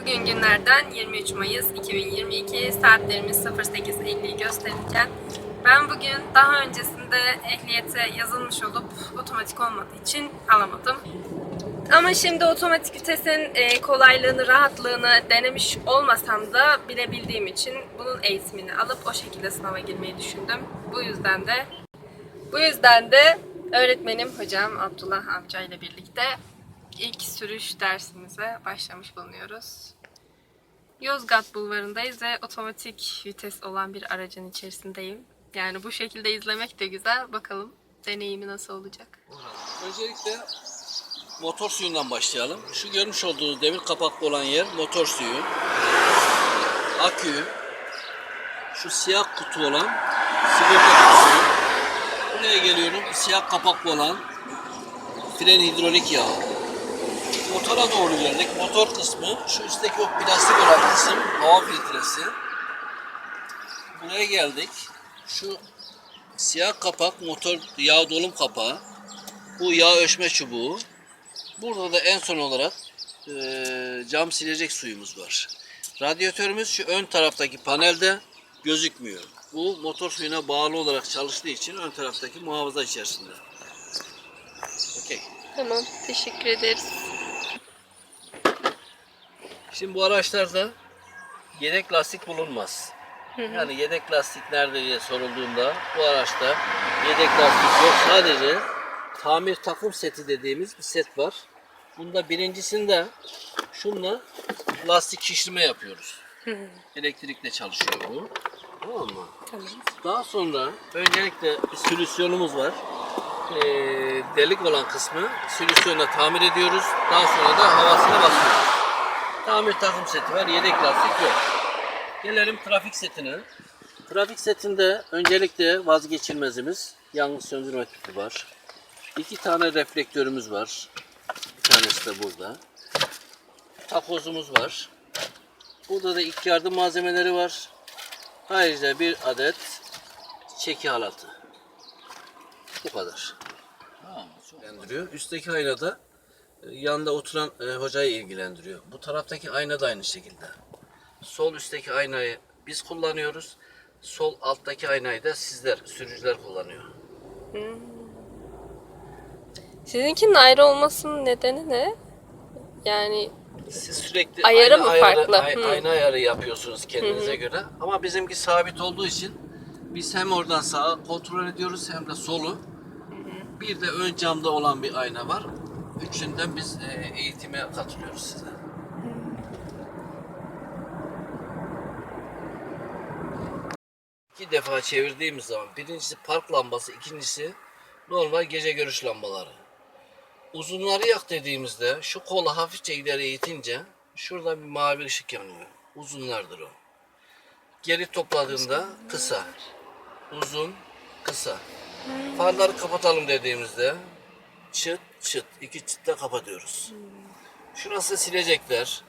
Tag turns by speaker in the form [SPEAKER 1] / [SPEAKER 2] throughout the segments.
[SPEAKER 1] Bugün günlerden 23 Mayıs 2022 saatlerimiz 08.50'yi gösterirken ben bugün daha öncesinde ehliyete yazılmış olup otomatik olmadığı için alamadım. Ama şimdi otomatik vitesin e, kolaylığını, rahatlığını denemiş olmasam da bilebildiğim için bunun eğitimini alıp o şekilde sınava girmeyi düşündüm. Bu yüzden de bu yüzden de öğretmenim hocam Abdullah amca ile birlikte ilk sürüş dersimize başlamış bulunuyoruz. Yozgat Bulvarı'ndayız ve otomatik vites olan bir aracın içerisindeyim. Yani bu şekilde izlemek de güzel. Bakalım deneyimi nasıl olacak.
[SPEAKER 2] Öncelikle motor suyundan başlayalım. Şu görmüş olduğunuz demir kapaklı olan yer motor suyu. Akü. Şu siyah kutu olan sigorta kutusu. Buraya geliyorum. Siyah kapaklı olan fren hidrolik yağı. Motora doğru geldik. Motor kısmı şu üstteki o plastik olan kısım hava filtresi. Buraya geldik. Şu siyah kapak motor yağ dolum kapağı. Bu yağ ölçme çubuğu. Burada da en son olarak eee, cam silecek suyumuz var. Radyatörümüz şu ön taraftaki panelde gözükmüyor. Bu motor suyuna bağlı olarak çalıştığı için ön taraftaki muhafaza içerisinde. Okey.
[SPEAKER 1] Tamam, teşekkür ederiz.
[SPEAKER 2] Şimdi bu araçlarda yedek lastik bulunmaz. Yani yedek lastik nerede diye sorulduğunda bu araçta yedek lastik yok. Sadece tamir takım seti dediğimiz bir set var. Bunda birincisinde şunla lastik şişirme yapıyoruz. Elektrikle çalışıyor bu. Tamam mı?
[SPEAKER 1] Tamam.
[SPEAKER 2] Daha sonra öncelikle bir solüsyonumuz var. Ee, delik olan kısmı solüsyonla tamir ediyoruz. Daha sonra da havasına basıyoruz. Tamir takım seti var. Yedek lastik yok. Gelelim trafik setine. Trafik setinde öncelikle vazgeçilmezimiz yangın söndürme tüpü var. İki tane reflektörümüz var. Bir tanesi de burada. Takozumuz var. Burada da ilk yardım malzemeleri var. Ayrıca bir adet çeki halatı. Bu kadar. ilgilendiriyor. Üstteki aynada yanında oturan e, hocayı ilgilendiriyor. Bu taraftaki ayna da aynı şekilde. Sol üstteki aynayı biz kullanıyoruz. Sol alttaki aynayı da sizler, sürücüler kullanıyor.
[SPEAKER 1] Sizinkinin ayrı olmasının nedeni ne? Yani
[SPEAKER 2] Siz sürekli
[SPEAKER 1] Ayarı
[SPEAKER 2] ayna
[SPEAKER 1] mı
[SPEAKER 2] ayarı,
[SPEAKER 1] farklı?
[SPEAKER 2] ay-
[SPEAKER 1] Hı.
[SPEAKER 2] ayna ayarı yapıyorsunuz kendinize göre. Ama bizimki sabit olduğu için biz hem oradan sağa kontrol ediyoruz hem de solu. Bir de ön camda olan bir ayna var. Üçünden biz e, eğitime katılıyoruz size. İki defa çevirdiğimiz zaman birincisi park lambası, ikincisi normal gece görüş lambaları. Uzunları yak dediğimizde şu kolu hafifçe ileri itince şurada bir mavi ışık yanıyor. Uzunlardır o. Geri topladığında kısa. Uzun, kısa. Farları kapatalım dediğimizde çıt çıt iki çıtta kapatıyoruz. Şurası silecekler.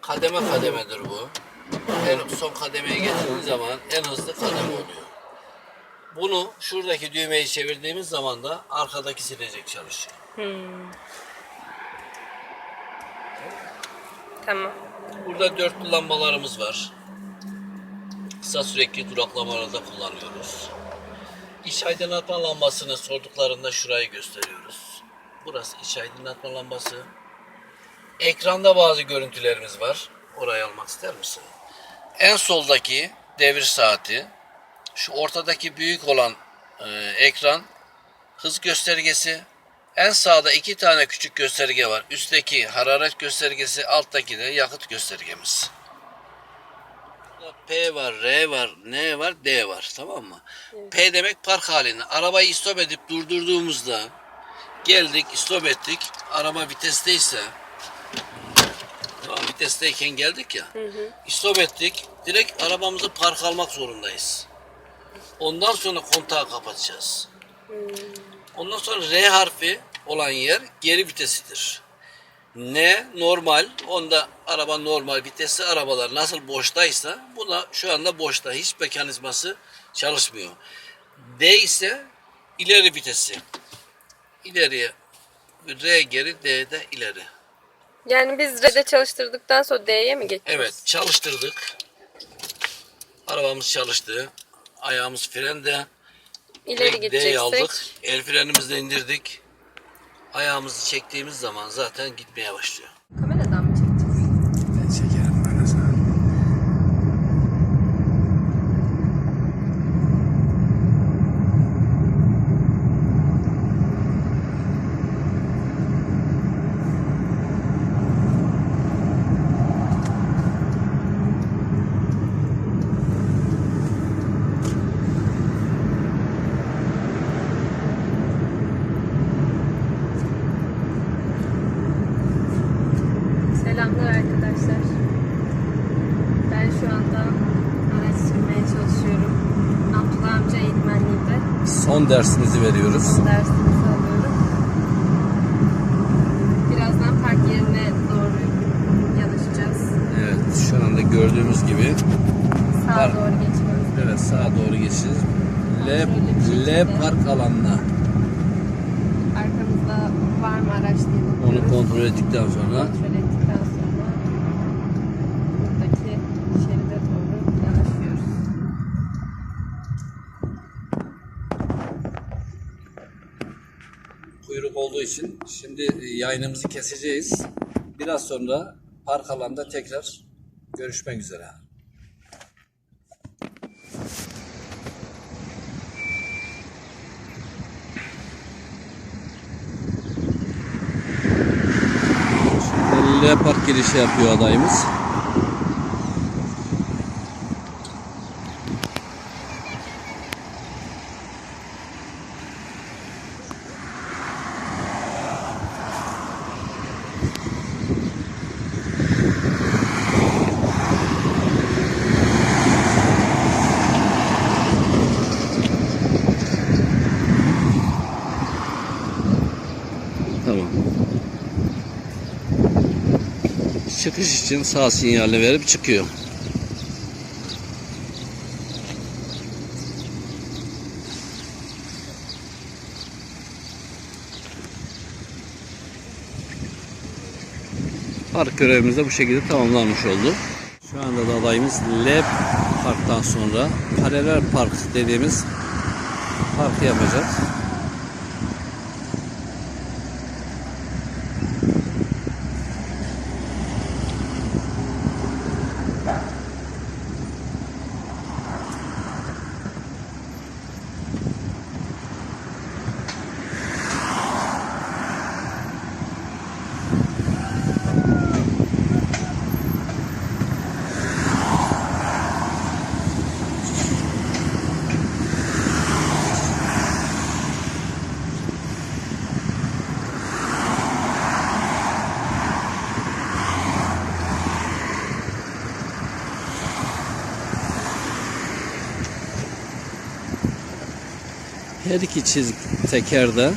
[SPEAKER 2] Kademe kademedir bu. En son kademeye getirdiğiniz zaman en hızlı kademe oluyor. Bunu şuradaki düğmeyi çevirdiğimiz zaman da arkadaki silecek çalışıyor.
[SPEAKER 1] tamam.
[SPEAKER 2] Burada dörtlü lambalarımız var. Kısa sürekli duraklamalarda kullanıyoruz. İç aydınlatma lambasını sorduklarında şurayı gösteriyoruz. Burası iç aydınlatma lambası. Ekranda bazı görüntülerimiz var. Orayı almak ister misin? En soldaki devir saati. Şu ortadaki büyük olan e, ekran hız göstergesi. En sağda iki tane küçük gösterge var. Üstteki hararet göstergesi, alttaki de yakıt göstergemiz. P var, R var, N var, D var. Tamam mı? P demek park halinde. Arabayı istop edip durdurduğumuzda geldik, istop ettik. Araba vitesteyse tamam, vitesteyken geldik ya. İstop ettik. Direkt arabamızı park almak zorundayız. Ondan sonra kontağı kapatacağız. Ondan sonra R harfi olan yer geri vitesidir. N normal. Onda araba normal vitesli arabalar nasıl boştaysa bu da şu anda boşta. Hiç mekanizması çalışmıyor. D ise ileri vitesi. İleriye R geri D de ileri.
[SPEAKER 1] Yani biz RED'e çalıştırdıktan sonra D'ye mi geçiyoruz?
[SPEAKER 3] Evet çalıştırdık. Arabamız çalıştı. Ayağımız frende.
[SPEAKER 1] İleri gideceksek.
[SPEAKER 3] aldık. El frenimizi de indirdik. Ayağımızı çektiğimiz zaman zaten gitmeye başlıyor.
[SPEAKER 1] Kameradan mı çekeceğiz?
[SPEAKER 2] Ben çekerim böyle sana.
[SPEAKER 1] Selamlar arkadaşlar. Ben şu anda araç sürmeye çalışıyorum. Abdullah amca eğitmenliğinde
[SPEAKER 2] Son dersimizi veriyoruz.
[SPEAKER 1] dersimizi alıyorum. Birazdan park yerine doğru yanaşacağız.
[SPEAKER 2] Evet şu anda gördüğümüz gibi
[SPEAKER 1] Sağa
[SPEAKER 2] Park.
[SPEAKER 1] doğru geçmemiz.
[SPEAKER 2] evet sağa doğru geçeceğiz. L. L park alanına
[SPEAKER 1] Arkamızda var mı araç diye
[SPEAKER 2] onu
[SPEAKER 1] bakıyoruz.
[SPEAKER 2] kontrol ettikten sonra
[SPEAKER 1] kontrol ettikten sonra buradaki şeride doğru yanaşıyoruz.
[SPEAKER 2] kuyruk olduğu için şimdi yayınımızı keseceğiz. Biraz sonra park alanda tekrar görüşmek üzere. L park girişi yapıyor adayımız. Çıkış için sağ sinyalini verip çıkıyor. Park görevimiz de bu şekilde tamamlanmış oldu. Şu anda da adayımız L parktan sonra paralel park dediğimiz parkı yapacak. Her iki çizik tekerde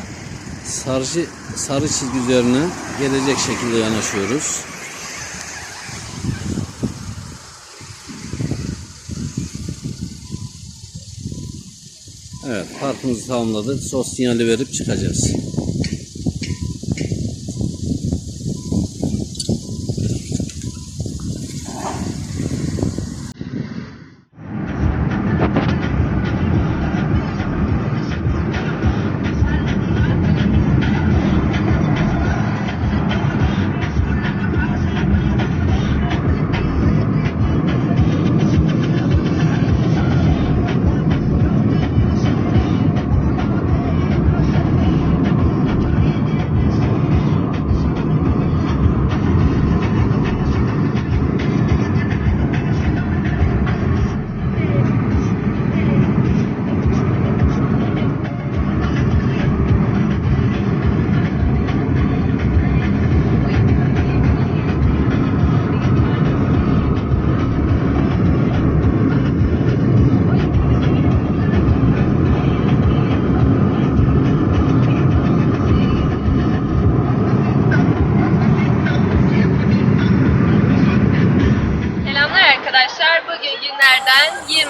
[SPEAKER 2] sarı, sarı çizgi üzerine gelecek şekilde yanaşıyoruz. Evet, parkımızı tamamladık. Sos sinyali verip çıkacağız.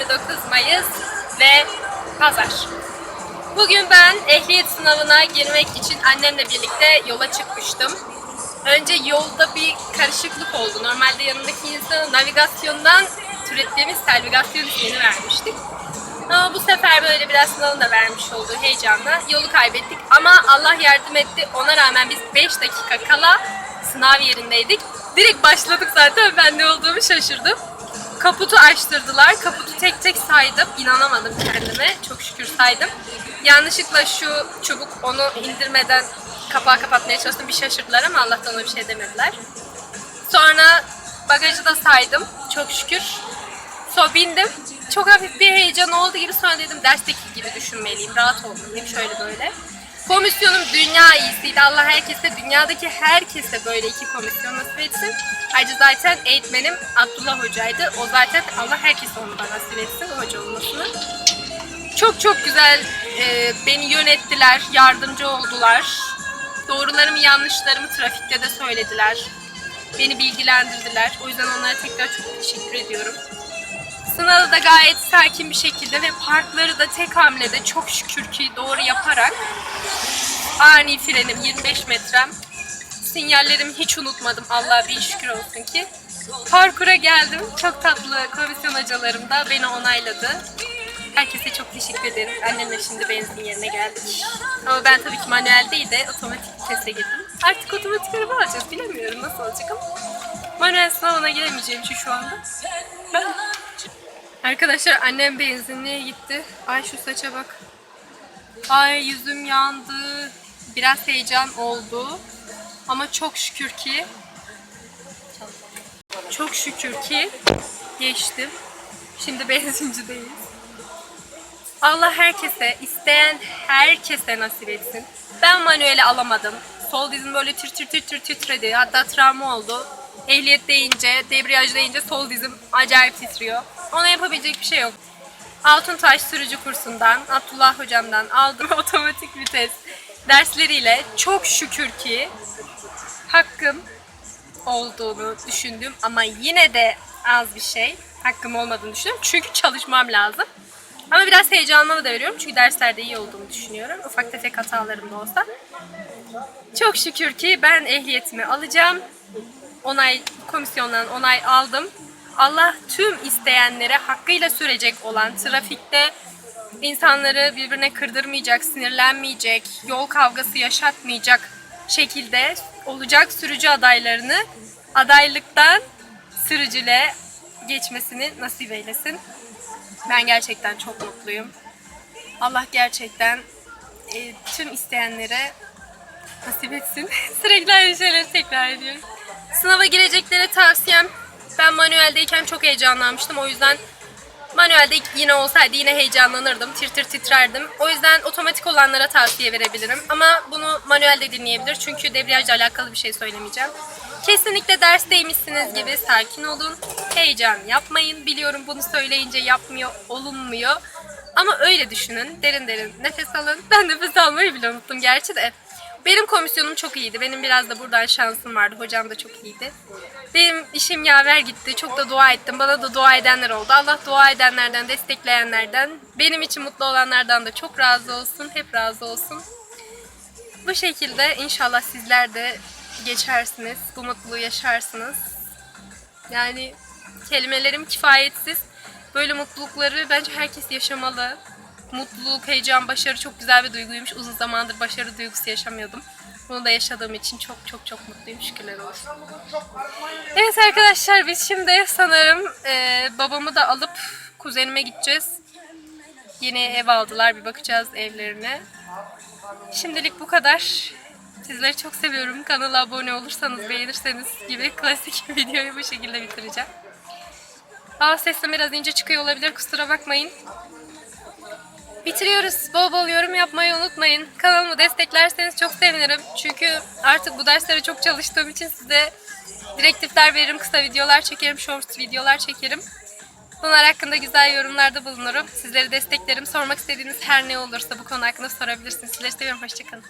[SPEAKER 1] 29 Mayıs ve pazar. Bugün ben ehliyet sınavına girmek için annemle birlikte yola çıkmıştım. Önce yolda bir karışıklık oldu. Normalde yanındaki insana navigasyondan türettiğimiz selvigasyon ismini vermiştik. Ama bu sefer böyle biraz sınavın da vermiş olduğu heyecanla yolu kaybettik. Ama Allah yardım etti. Ona rağmen biz 5 dakika kala sınav yerindeydik. Direkt başladık zaten ben ne olduğumu şaşırdım. Kaputu açtırdılar. Kaputu tek tek saydım. İnanamadım kendime. Çok şükür saydım. Yanlışlıkla şu çubuk onu indirmeden kapağı kapatmaya çalıştım. Bir şaşırdılar ama Allah'tan ona bir şey demediler. Sonra bagajı da saydım. Çok şükür. Sonra bindim. Çok hafif bir heyecan oldu gibi sonra dedim dersteki gibi düşünmeliyim. Rahat olmalıyım şöyle böyle. Komisyonum dünya iyisiydi. Allah herkese, dünyadaki herkese böyle iki komisyon nasip etsin. Ayrıca zaten eğitmenim Abdullah Hoca'ydı. O zaten Allah herkese onu da nasip etsin hoca olmasını. Çok çok güzel e, beni yönettiler, yardımcı oldular. Doğrularımı yanlışlarımı trafikte de söylediler. Beni bilgilendirdiler. O yüzden onlara tekrar çok teşekkür ediyorum. Sınavı da gayet sakin bir şekilde ve parkları da tek hamlede çok şükür ki doğru yaparak ani frenim 25 metrem sinyallerimi hiç unutmadım Allah'a bin şükür olsun ki. Parkura geldim. Çok tatlı komisyon hocalarım da beni onayladı. Herkese çok teşekkür ederim. Annemle şimdi benzin yerine geldik. Ama ben tabii ki manuel değil de otomatik vitese girdim. Artık otomatik araba alacağız. Bilemiyorum nasıl olacak ama. Manuel sınavına giremeyeceğim için şu anda. Arkadaşlar annem benzinliğe gitti. Ay şu saça bak. Ay yüzüm yandı. Biraz heyecan oldu. Ama çok şükür ki çok şükür ki geçtim. Şimdi benzincideyiz. Allah herkese, isteyen herkese nasip etsin. Ben manueli alamadım. Sol dizim böyle tir tir tir tir titredi. Hatta travma oldu. Ehliyet deyince, debriyaj deyince sol dizim acayip titriyor. Ona yapabilecek bir şey yok. Altuntaş sürücü kursundan, Abdullah hocamdan aldım otomatik vites dersleriyle çok şükür ki hakkım olduğunu düşündüm ama yine de az bir şey hakkım olmadığını düşünüyorum. Çünkü çalışmam lazım. Ama biraz heyecanımı da veriyorum çünkü derslerde iyi olduğumu düşünüyorum. Ufak tefek hatalarım da olsa. Çok şükür ki ben ehliyetimi alacağım. Onay komisyondan onay aldım. Allah tüm isteyenlere hakkıyla sürecek olan trafikte insanları birbirine kırdırmayacak, sinirlenmeyecek, yol kavgası yaşatmayacak şekilde olacak sürücü adaylarını adaylıktan sürücüle geçmesini nasip eylesin. Ben gerçekten çok mutluyum. Allah gerçekten e, tüm isteyenlere nasip etsin. Sürekli aynı şeyleri tekrar ediyorum. Sınava gireceklere tavsiyem ben manueldeyken çok heyecanlanmıştım. O yüzden manuelde yine olsaydı yine heyecanlanırdım. Tir tir titrerdim. O yüzden otomatik olanlara tavsiye verebilirim. Ama bunu manuelde dinleyebilir. Çünkü debriyajla alakalı bir şey söylemeyeceğim. Kesinlikle dersteymişsiniz gibi sakin olun. Heyecan yapmayın. Biliyorum bunu söyleyince yapmıyor, olunmuyor. Ama öyle düşünün. Derin derin nefes alın. Ben nefes almayı bile unuttum gerçi de. Benim komisyonum çok iyiydi. Benim biraz da buradan şansım vardı. Hocam da çok iyiydi. Benim işim yaver gitti. Çok da dua ettim. Bana da dua edenler oldu. Allah dua edenlerden, destekleyenlerden, benim için mutlu olanlardan da çok razı olsun. Hep razı olsun. Bu şekilde inşallah sizler de geçersiniz. Bu mutluluğu yaşarsınız. Yani kelimelerim kifayetsiz. Böyle mutlulukları bence herkes yaşamalı. Mutluluk, heyecan, başarı çok güzel bir duyguymuş. Uzun zamandır başarı duygusu yaşamıyordum. Bunu da yaşadığım için çok çok çok mutluyum. Şükürler olsun. Evet arkadaşlar biz şimdi sanırım e, babamı da alıp kuzenime gideceğiz. Yeni ev aldılar. Bir bakacağız evlerine. Şimdilik bu kadar. Sizleri çok seviyorum. Kanala abone olursanız, beğenirseniz gibi klasik videoyu bu şekilde bitireceğim. Aa sesim biraz ince çıkıyor olabilir. Kusura bakmayın. Bitiriyoruz. Bol bol yorum yapmayı unutmayın. Kanalımı desteklerseniz çok sevinirim. Çünkü artık bu derslere çok çalıştığım için size direktifler veririm. Kısa videolar çekerim, short videolar çekerim. Bunlar hakkında güzel yorumlarda bulunurum. Sizleri desteklerim. Sormak istediğiniz her ne olursa bu konu hakkında sorabilirsiniz. Sizleri seviyorum. Hoşçakalın.